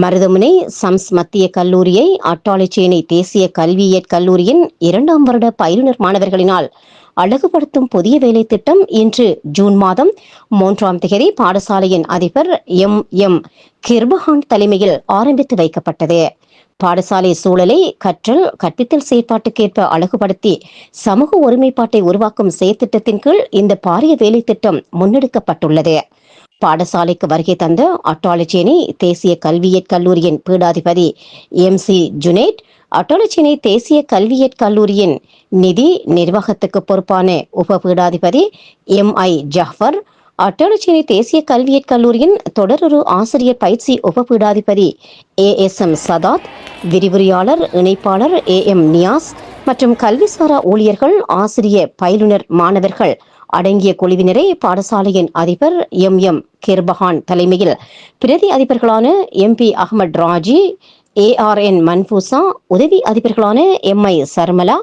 Maruthamunai sums மத்திய கல்லூரியை அட்டாளிச்சேனை தேசிய கல்வியியற் கல்லூரியின் இரண்டாம் வருட பயிலுனர் மாணவர்களினால் அழகுபடுத்தும் புதிய வேலை திட்டம் இன்று ஜூன் மாதம். மூன்றாம் தேதி பாடசாலையின் அதிபர் எம். எம். கிர்பஹான் தலைமையில் ஆரம்பித்து வைக்கப்பட்டது. பாடசாலை சூழலை கற்றல் கற்பித்தல் செயற்பாட்டுக்கேற்ப அழகுபடுத்தி சமூக ஒருமைப்பாட்டை உருவாக்கும் செயற்திட்டத்தின் கீழ் இந்த பாரிய வேலை திட்டம் முன்னெடுக்கப்பட்டுள்ளது. பாடசாலைக்கு வருகை தந்த அட்டாளச்சேனை தேசிய கல்வியியற் கல்லூரியின் பீடாதிபதி எம் சி ஜுனேட் அட்டாளச்சேனை தேசிய கல்வியியற் கல்லூரியின் நிதி நிர்வாகத்துக்கு பொறுப்பான உப பீடாதிபதி எம் ஐ ஜஃபர் அட்டாளச்சேனை தேசிய கல்வியியற் கல்லூரியின் தொடரொரு ஆசிரியர் பயிற்சி உப பீடாதிபதி ஏ எஸ் எம் சதாத் விரிவுரையாளர் இணைப்பாளர் ஏ எம் நியாஸ் மற்றும் கல்விசாரா ஊழியர்கள் ஆசிரிய பயிலுனர் மாணவர்கள் அடங்கிய குழுவினரை பாடசாலையின் அதிபர் எம். எம். கிர்பஹான் தலைமையில் பிரதி அதிபர்களான M. P. Ahamed Razi ARN Manfoosa உதவி அதிபர்களான M. I. Sarmala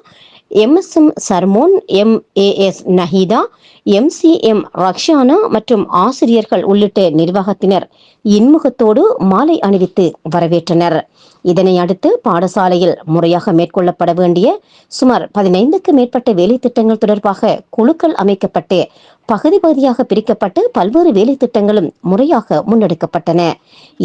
MSM Sarmon M A S Naheeda M C M Rakshana மற்றும் ஆசிரியர்கள் உள்ளிட்ட நிர்வாகத்தினர் இன்முகத்தோடு மாலை அணிவித்து வரவேற்றனர். இதனை அடுத்து பாடசாலையில் முறையாக மேற்கொள்ளப்பட வேண்டிய சுமார் பதினைந்துக்கு மேற்பட்ட வேலை திட்டங்கள் தொடர்பாக குழுக்கள் அமைக்கப்பட்டு பகுதி பகுதியாக பிரிக்கப்பட்டு பல்வேறு வேலை திட்டங்களும் முறையாக முன்னெடுக்கப்பட்டன.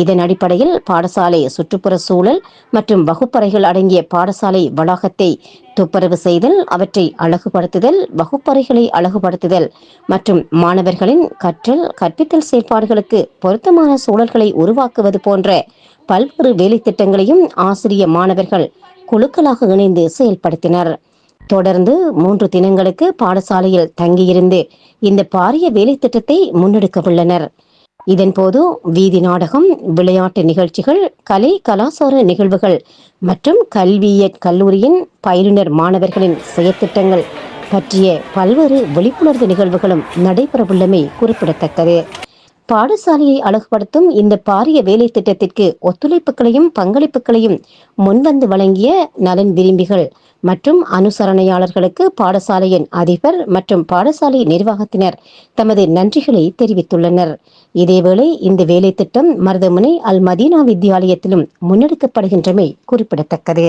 இதன் அடிப்படையில் பாடசாலை சுற்றுப்புற சூழல் மற்றும் வகுப்பறைகள் அடங்கிய பாடசாலை வளாகத்தை துப்புரவு செய்தல் அவற்றை அழகுபடுத்துதல் வகுப்பறைகளை அழகுபடுத்துதல் மற்றும் மாணவர்களின் கற்றல் கற்பித்தல் செயல்பாடுகளுக்கு பொருத்தமான சூழல்களை உருவாக்குவது போன்ற பல்வேறு வேலை திட்டங்களையும் ஆசிரிய மாணவர்கள் குழுக்களாக இணைந்து செயல்படுத்தினர். தொடர்ந்து மூன்று தினங்களுக்கு பாடசாலையில் தங்கியிருந்து இந்த பாரிய வேலை திட்டத்தை முன்னெடுக்க உள்ளனர். இதன்போது வீதி நாடகம் விளையாட்டு நிகழ்ச்சிகள் கலை கலாசார நிகழ்வுகள் மற்றும் கல்வியியற் கல்லூரியின் பயிலுனர் மாணவர்களின் செயற்திட்டங்கள் பற்றிய பல்வேறு விழிப்புணர்வு நிகழ்வுகளும் நடைபெறவுள்ளமை குறிப்பிடத்தக்கது. பாடசாலையை அழகுபடுத்தும் இந்த பாரிய வேலை திட்டத்திற்கு ஒத்துழைப்புகளையும் பங்களிப்புகளையும் முன்வந்து வழங்கிய நலன் விரும்பிகள் மற்றும் அனுசரணையாளர்களுக்கு பாடசாலையின் அதிபர் மற்றும் பாடசாலை நிர்வாகத்தினர் தமது நன்றிகளை தெரிவித்துள்ளனர். இதேவேளை இந்த வேலை திட்டம் மருதமுனை அல் மதீனா வித்தியாலயத்திலும் முன்னெடுக்கப்படுகின்றமை குறிப்பிடத்தக்கது.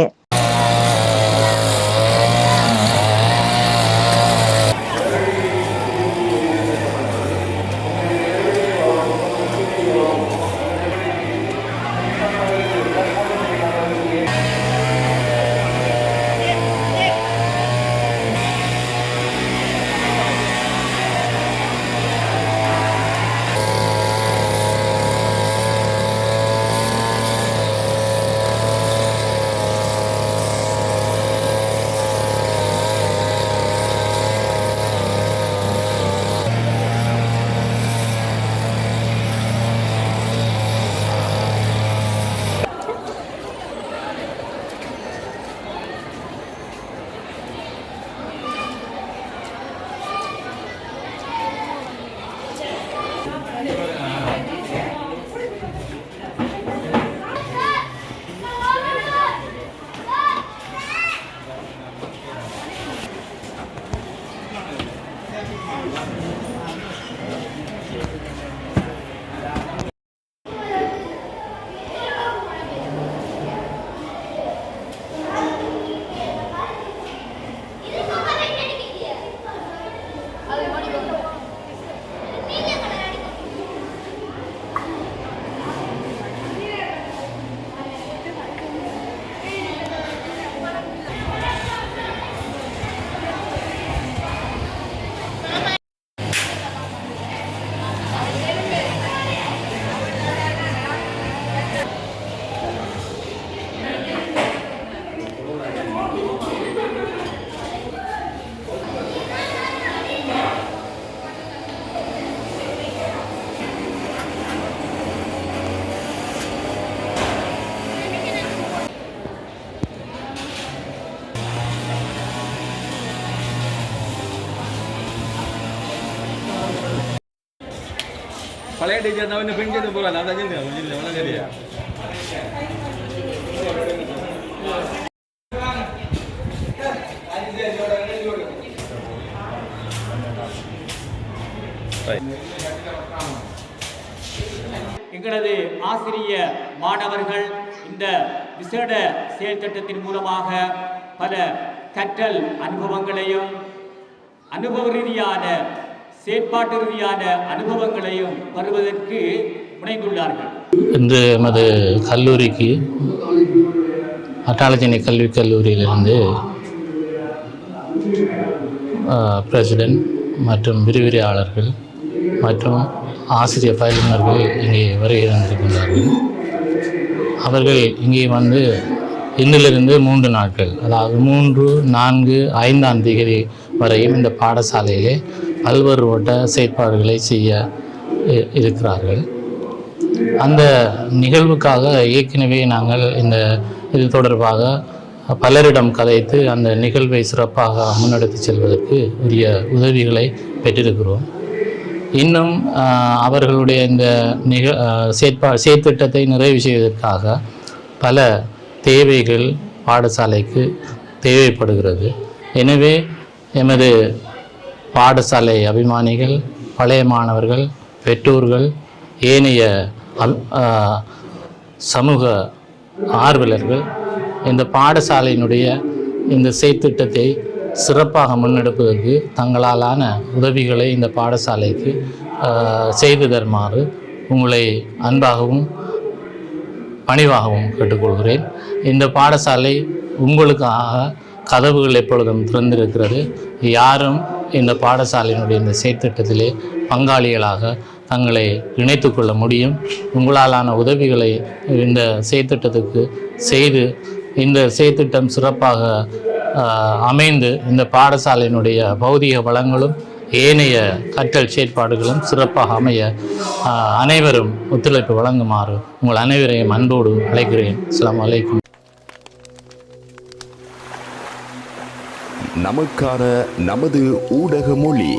பழைய டீச்சர் தான் வந்து பெண் சேர்த்து போகலாம் நான் தான் கொஞ்சம் இல்லை ஒன்றும் தெரியா எங்களது ஆசிரிய மாணவர்கள் இந்த விசேட செயல் திட்டத்தின் மூலமாக பல கற்றல் அனுபவங்களையும் அனுபவ ரீதியான செயற்பாட்டு ரீதியான அனுபவங்களையும் பெறுவதற்கு முனைந்துள்ளார்கள். இன்று எமது கல்லூரிக்கு அட்டாளஜினி கல்விக் கல்லூரியிலிருந்து பிரசிடென்ட் மற்றும் விரிவிரியாளர்கள் மற்றும் ஆசிரியர் பயிலுநர்கள் இங்கே வருகை தந்திருக்கின்றார்கள் அவர்கள் இங்கே வந்து இன்றிலிருந்து மூன்று நாட்கள் அதாவது மூன்று நான்கு ஐந்தாம் தேதி வரையும் இந்த பாடசாலையிலே பல்வேறுபட்ட செயற்பாடுகளை செய்ய இருக்கிறார்கள். அந்த நிகழ்வுக்காக ஏற்கனவே நாங்கள் இந்த இது தொடர்பாக பலரிடம் கதைத்து அந்த நிகழ்வை சிறப்பாக முன்னெடுத்து செல்வதற்கு உரிய உதவிகளை பெற்றிருக்கிறோம். இன்னும் அவர்களுடைய இந்த நிக செயற்பா செயற்திட்டத்தை நிறைவு செய்வதற்காக பல தேவைகள் பாடசாலைக்கு தேவைப்படுகிறது. எனவே எமது பாடசாலை அபிமானிகள் பழைய மாணவர்கள் பெற்றோர்கள் ஏனைய சமூக ஆர்வலர்கள் இந்த பாடசாலையினுடைய இந்த செய்திட்டத்தை சிறப்பாக முன்னெடுப்பதற்கு தங்களாலான உதவிகளை இந்த பாடசாலைக்கு செய்து தருமாறு உங்களை அன்பாகவும் பணிவாகவும் கேட்டுக்கொள்கிறேன். இந்த பாடசாலை உங்களுக்காக கதவுகள் எப்பொழுதும் திறந்திருக்கிறது. யாரும் இந்த பாடசாலையினுடைய இந்த செயற்திட்டத்திலே பங்காளிகளாக தங்களை இணைத்து கொள்ள முடியும். உங்களாலான உதவிகளை இந்த செயற்திட்டத்துக்கு செய்து இந்த செயற்திட்டம் சிறப்பாக அமைந்து இந்த பாடசாலையினுடைய பௌதிக வளங்களும் ஏனைய கற்றல் செயற்பாடுகளும் சிறப்பாக அமைய அனைவரும் ஒத்துழைப்பு வழங்குமாறு உங்கள் அனைவரையும் அன்போடு அழைக்கிறேன். அஸ்ஸலாமு அலைக்கும். நமக்கான நமது ஊடக மொழி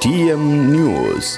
டிஎம் நியூஸ்